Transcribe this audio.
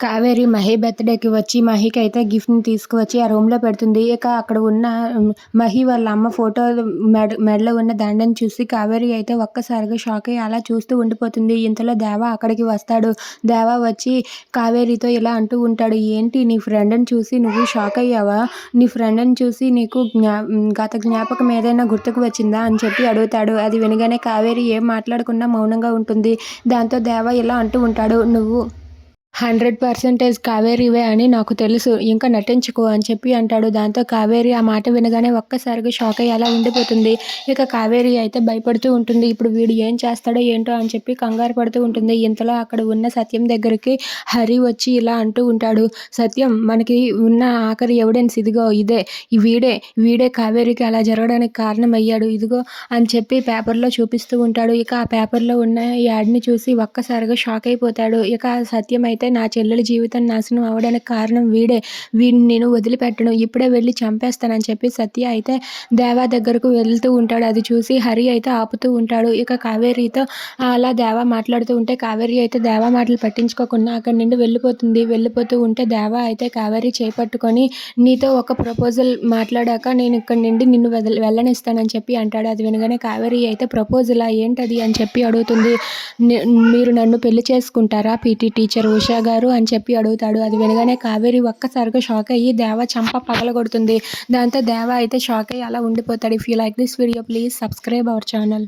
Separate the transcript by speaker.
Speaker 1: కావేరి మహి బర్త్డేకి వచ్చి మహికి అయితే గిఫ్ట్ని తీసుకువచ్చి ఆ రూమ్లో పెడుతుంది. ఇక అక్కడ ఉన్న మహి వాళ్ళ అమ్మ ఫోటో మెడ మెడలో ఉన్న దండని చూసి కావేరి అయితే ఒక్కసారిగా షాక్ అయ్యి అలా చూస్తూ ఉండిపోతుంది. ఇంతలో దేవా అక్కడికి వస్తాడు. దేవా వచ్చి కావేరితో ఇలా అంటూ ఉంటాడు. ఏంటి నీ ఫ్రెండ్ని చూసి నువ్వు షాక్ అయ్యావా? నీ ఫ్రెండ్ని చూసి నీకు జ్ఞా గత జ్ఞాపకం ఏదైనా గుర్తుకు వచ్చిందా? అని చెప్పి అడుగుతాడు. అది వినగానే కావేరి ఏం మాట్లాడకుండా మౌనంగా ఉంటుంది. దాంతో దేవా ఇలా అంటూ ఉంటాడు. నువ్వు హండ్రెడ్ పర్సెంటేజ్ కావేరివే అని నాకు తెలుసు. ఇంకా నటించుకో అని చెప్పి అంటాడు. దాంతో కావేరి ఆ మాట వినగానే ఒక్కసారిగా షాక్ అయ్యి అలా ఉండిపోతుంది. ఇక కావేరి అయితే భయపడుతూ ఉంటుంది. ఇప్పుడు వీడు ఏం చేస్తాడో ఏంటో అని చెప్పి కంగారు పడుతూ ఉంటుంది. ఇంతలో అక్కడ ఉన్న సత్యం దగ్గరికి హరి వచ్చి ఇలా అంటూ ఉంటాడు. సత్యం మనకి ఉన్న ఆఖరి ఎవిడెన్స్ ఇదిగో ఇదే. వీడే వీడే కావేరికి అలా జరగడానికి కారణం అయ్యాడు ఇదిగో అని చెప్పి పేపర్లో చూపిస్తూ ఉంటాడు. ఇక ఆ పేపర్లో ఉన్న యాడ్ని చూసి ఒక్కసారిగా షాక్ అయిపోతాడు. ఇక సత్యం అయితే నా చెల్లెల జీవితం నాశనం అవ్వడానికి కారణం వీడే. వీడిని నేను వదిలిపెట్టను. ఇప్పుడే వెళ్ళి చంపేస్తానని చెప్పి సత్య అయితే దేవా దగ్గరకు వెళ్తూ ఉంటాడు. అది చూసి హరి అయితే ఆపుతూ ఉంటాడు. ఇక కావేరితో అలా దేవా మాట్లాడుతూ ఉంటే కావేరి అయితే దేవా మాటలు పట్టించుకోకుండా అక్కడి నుండి వెళ్ళిపోతుంది. వెళ్ళిపోతూ ఉంటే దేవా అయితే కావేరి చేపట్టుకొని నీతో ఒక ప్రపోజల్ మాట్లాడాక నేను ఇక్కడి నుండి నిన్ను వదిలి వెళ్ళనిస్తానని చెప్పి అంటాడు. అది వినగానే కావేరి అయితే ప్రపోజలా ఏంటది అని చెప్పి అడుగుతుంది. మీరు నన్ను పెళ్ళి చేసుకుంటారా? పీటీ టీచర్ ఉషా గారు అని చెప్పి అడుగుతాడు. అది వినగానే కావేరి ఒక్కసారిగా షాక్ అయ్యి దేవ చంప పగలగొడుతుంది. దాంతో దేవ అయితే షాక్ అయ్యి అలా ఉండిపోతాడు. If you like this video please subscribe our channel